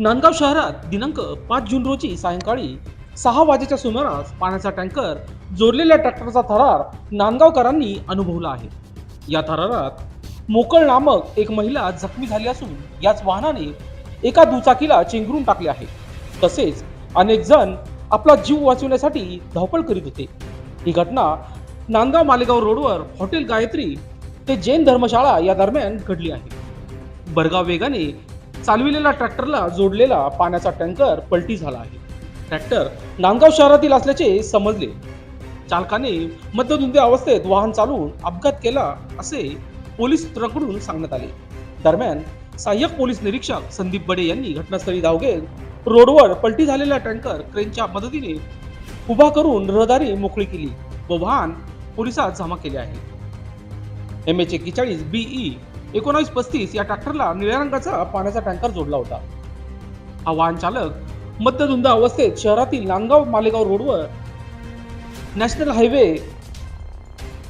नांदगाव शहरात दिनांक पाच जून रोजी सायंकाळी सहा वाजेच्या सुमारास पाण्याचा टँकर जोडलेल्या ट्रॅक्टरचा थरार नांदगावकरांनी अनुभवला आहे. या थरारात मोकळ नामक एक महिला जखमी झाली असून याच वाहनाने एका दुचाकीला चेंगरून टाकले आहे. तसेच अनेक जण आपला जीव वाचवण्यासाठी धावपळ करीत होते. ही घटना नांदगाव मालेगाव रोडवर हॉटेल गायत्री ते जैन धर्मशाळा या दरम्यान घडली आहे. बरगाव वेगाने चालविलेल्या ट्रॅक्टरला जोडलेला पाण्याचा टँकर पलटी झाला आहे. ट्रॅक्टर नांदगाव शहरातील असल्याचे समजले. चालकाने मध्यधुंदी अवस्थेत वाहन चालवून अपघात केला असे पोलीस सूत्रांकडून सांगण्यात आले. दरम्यान सहाय्यक पोलीस निरीक्षक संदीप बडे यांनी घटनास्थळी धाव घेत रोडवर पलटी झालेला टँकर क्रेनच्या मदतीने उभा करून रहदारी मोकळी केली व वाहन पोलिसात जमा केले आहे. एम एच एक्केचाळीस बीई एकोणावीस पस्तीस या ट्रॅक्टरला निळ्या रंगाचा पाण्याचा टँकर जोडला होता. हा वाहन चालक मद्यधुंद अवस्थेत शहरातील नांदगाव मालेगाव रोडवर नॅशनल हायवे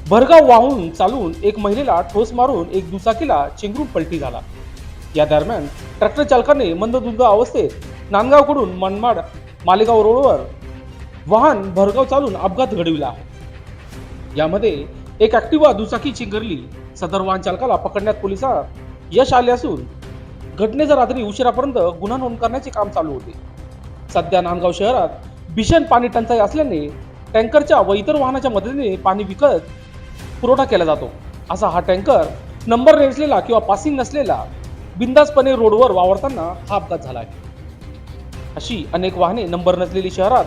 भरगाव वाहून चालून एक महिलेला ठोस मारून एक दुचाकीला चेंगरून पलटी झाला. या दरम्यान ट्रॅक्टर चालकाने मंदधुंद अवस्थेत नांदगावकडून मनमाड मालेगाव रोडवर वाहन भरगाव चालून अपघात घडविला यामध्ये एक ऍक्टिवा दुचाकी चिंगरली. सदर वाहन चालकाला पकडण्यात पोलिसात यश आले असून घटनेच्या रात्री उशिरापर्यंत गुन्हा नोंद करण्याचे काम चालू होते. सध्या नांदगाव शहरात भीषण पाणी टंचाई असल्याने टँकरच्या व इतर वाहनाच्या मदतीने पाणी विकत पुरवठा केला जातो. असा हा टँकर नंबर नसलेला किंवा पासिंग नसलेला बिंदासपणे रोडवर वावरताना हा अपघात झाला आहे. अशी अनेक वाहने नंबर नसलेली शहरात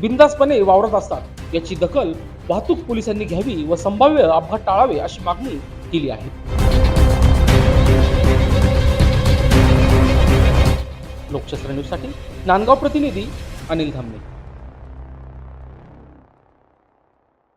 बिंदासपणे वावरत असतात. याची दखल वाहतूक पोलिसांनी घ्यावी व संभाव्य अपघात टाळावे अशी मागणी केली आहे. लोकशास्त्र न्यूजसाठी नांदगाव प्रतिनिधी अनिल धामणे.